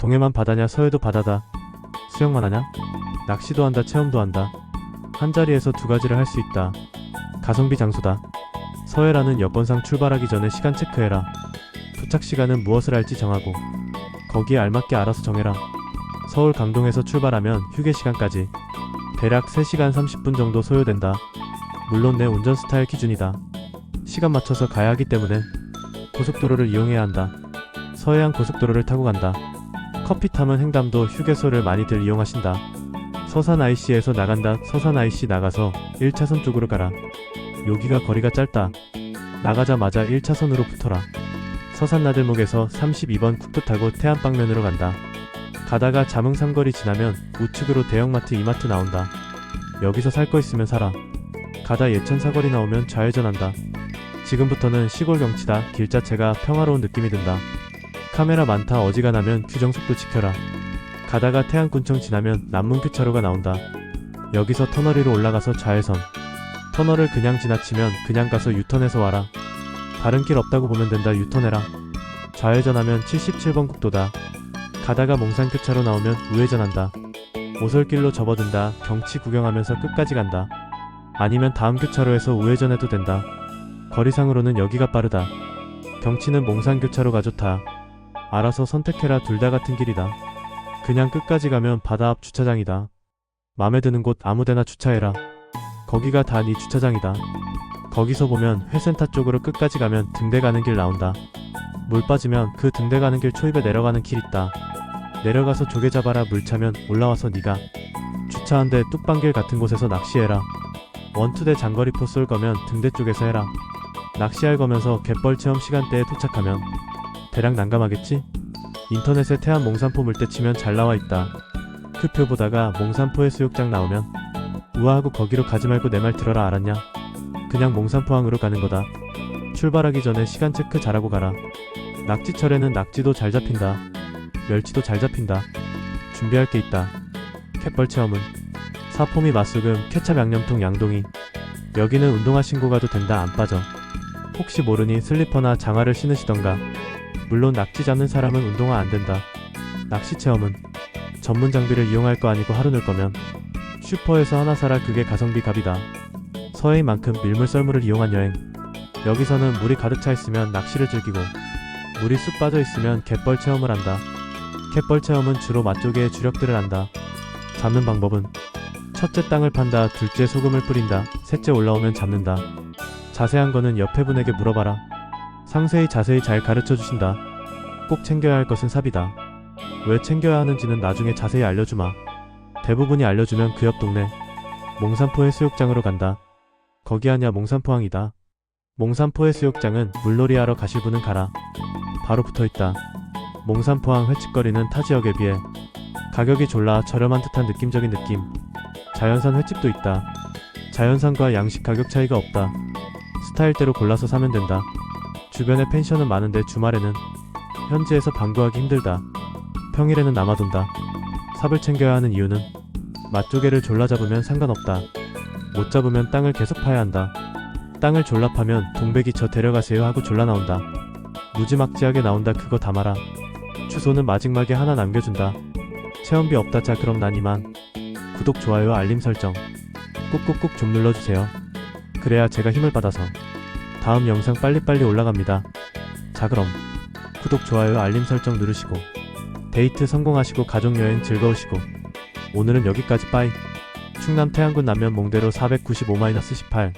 동해만 바다냐 서해도 바다다. 수영만 하냐? 낚시도 한다 체험도 한다. 한 자리에서 두 가지를 할 수 있다. 가성비 장소다. 서해라는 여권상 출발하기 전에 시간 체크해라. 도착 시간은 무엇을 할지 정하고 거기에 알맞게 알아서 정해라. 서울 강동에서 출발하면 휴게 시간까지 대략 3시간 30분 정도 소요된다. 물론 내 운전 스타일 기준이다. 시간 맞춰서 가야 하기 때문에 고속도로를 이용해야 한다. 서해안 고속도로를 타고 간다. 커피 타면 횡담도 휴게소를 많이들 이용하신다. 서산 IC에서 나간다. 서산 IC 나가서 1차선 쪽으로 가라. 여기가 거리가 짧다. 나가자마자 1차선으로 붙어라. 서산 나들목에서 32번 국도 타고 태안방면으로 간다. 가다가 자흥 삼거리 지나면 우측으로 대형마트 이마트 나온다. 여기서 살 거 있으면 사라. 가다 예천 사거리 나오면 좌회전한다. 지금부터는 시골 경치다. 길 자체가 평화로운 느낌이 든다. 카메라 많다. 어지간하면 규정 속도 지켜라. 가다가 태안군청 지나면 남문교차로가 나온다. 여기서 터널 위로 올라가서 좌회선. 터널을 그냥 지나치면 그냥 가서 유턴해서 와라. 다른 길 없다고 보면 된다. 유턴해라. 좌회전하면 77번 국도다. 가다가 몽산교차로 나오면 우회전한다. 오솔길로 접어든다. 경치 구경하면서 끝까지 간다. 아니면 다음 교차로에서 우회전해도 된다. 거리상으로는 여기가 빠르다. 경치는 몽산교차로가 좋다. 알아서 선택해라 둘 다 같은 길이다. 그냥 끝까지 가면 바다 앞 주차장이다. 맘에 드는 곳 아무데나 주차해라. 거기가 다 네 주차장이다. 거기서 보면 회센터 쪽으로 끝까지 가면 등대 가는 길 나온다. 물 빠지면 그 등대 가는 길 초입에 내려가는 길 있다. 내려가서 조개 잡아라 물 차면 올라와서 네가 주차한 데 뚝방길 같은 곳에서 낚시해라. 원투대 장거리 포 쏠 거면 등대 쪽에서 해라. 낚시할 거면서 갯벌 체험 시간대에 도착하면 대략 난감하겠지? 인터넷에 태안 몽산포 물때 치면 잘 나와 있다. 그표 보다가 몽산포 해수욕장 나오면 우아하고 거기로 가지 말고 내 말 들어라 알았냐? 그냥 몽산포항으로 가는 거다. 출발하기 전에 시간 체크 잘하고 가라. 낙지철에는 낙지도 잘 잡힌다. 멸치도 잘 잡힌다. 준비할 게 있다. 갯벌 체험은 사포미 맛수금 케찹 양념통 양동이 여기는 운동화 신고 가도 된다 안 빠져. 혹시 모르니 슬리퍼나 장화를 신으시던가. 물론 낙지 잡는 사람은 운동화 안 된다. 낚시 체험은 전문 장비를 이용할 거 아니고 하루 놀 거면 슈퍼에서 하나 사라 그게 가성비 값이다. 서해만큼 밀물 썰물을 이용한 여행. 여기서는 물이 가득 차 있으면 낚시를 즐기고 물이 쑥 빠져 있으면 갯벌 체험을 한다. 갯벌 체험은 주로 맛조개의 주력들을 한다. 잡는 방법은 첫째 땅을 판다, 둘째 소금을 뿌린다, 셋째 올라오면 잡는다. 자세한 거는 옆에 분에게 물어봐라. 상세히 자세히 잘 가르쳐 주신다. 꼭 챙겨야 할 것은 삽이다. 왜 챙겨야 하는지는 나중에 자세히 알려주마. 대부분이 알려주면 그 옆 동네 몽산포 해수욕장으로 간다. 거기 하냐 몽산포항이다. 몽산포 해수욕장은 물놀이 하러 가실 분은 가라. 바로 붙어 있다. 몽산포항 횟집거리는 타 지역에 비해 가격이 졸라 저렴한 듯한 느낌적인 느낌. 자연산 횟집도 있다. 자연산과 양식 가격 차이가 없다. 스타일대로 골라서 사면 된다. 주변에 펜션은 많은데 주말에는 현지에서 방구하기 힘들다. 평일에는 남아돈다. 삽을 챙겨야 하는 이유는 맛조개를 졸라 잡으면 상관없다. 못 잡으면 땅을 계속 파야 한다. 땅을 졸라 파면 동백이 저 데려가세요 하고 졸라 나온다. 무지막지하게 나온다 그거 담아라. 주소는 마지막에 하나 남겨준다. 체험비 없다 자 그럼 난 이만. 구독 좋아요 알림 설정 꾹꾹꾹 좀 눌러주세요. 그래야 제가 힘을 받아서 다음 영상 빨리빨리 올라갑니다. 자 그럼 구독 좋아요 알림 설정 누르시고 데이트 성공하시고 가족여행 즐거우시고 오늘은 여기까지 빠이 충남 태안군 남면 몽대로 495-18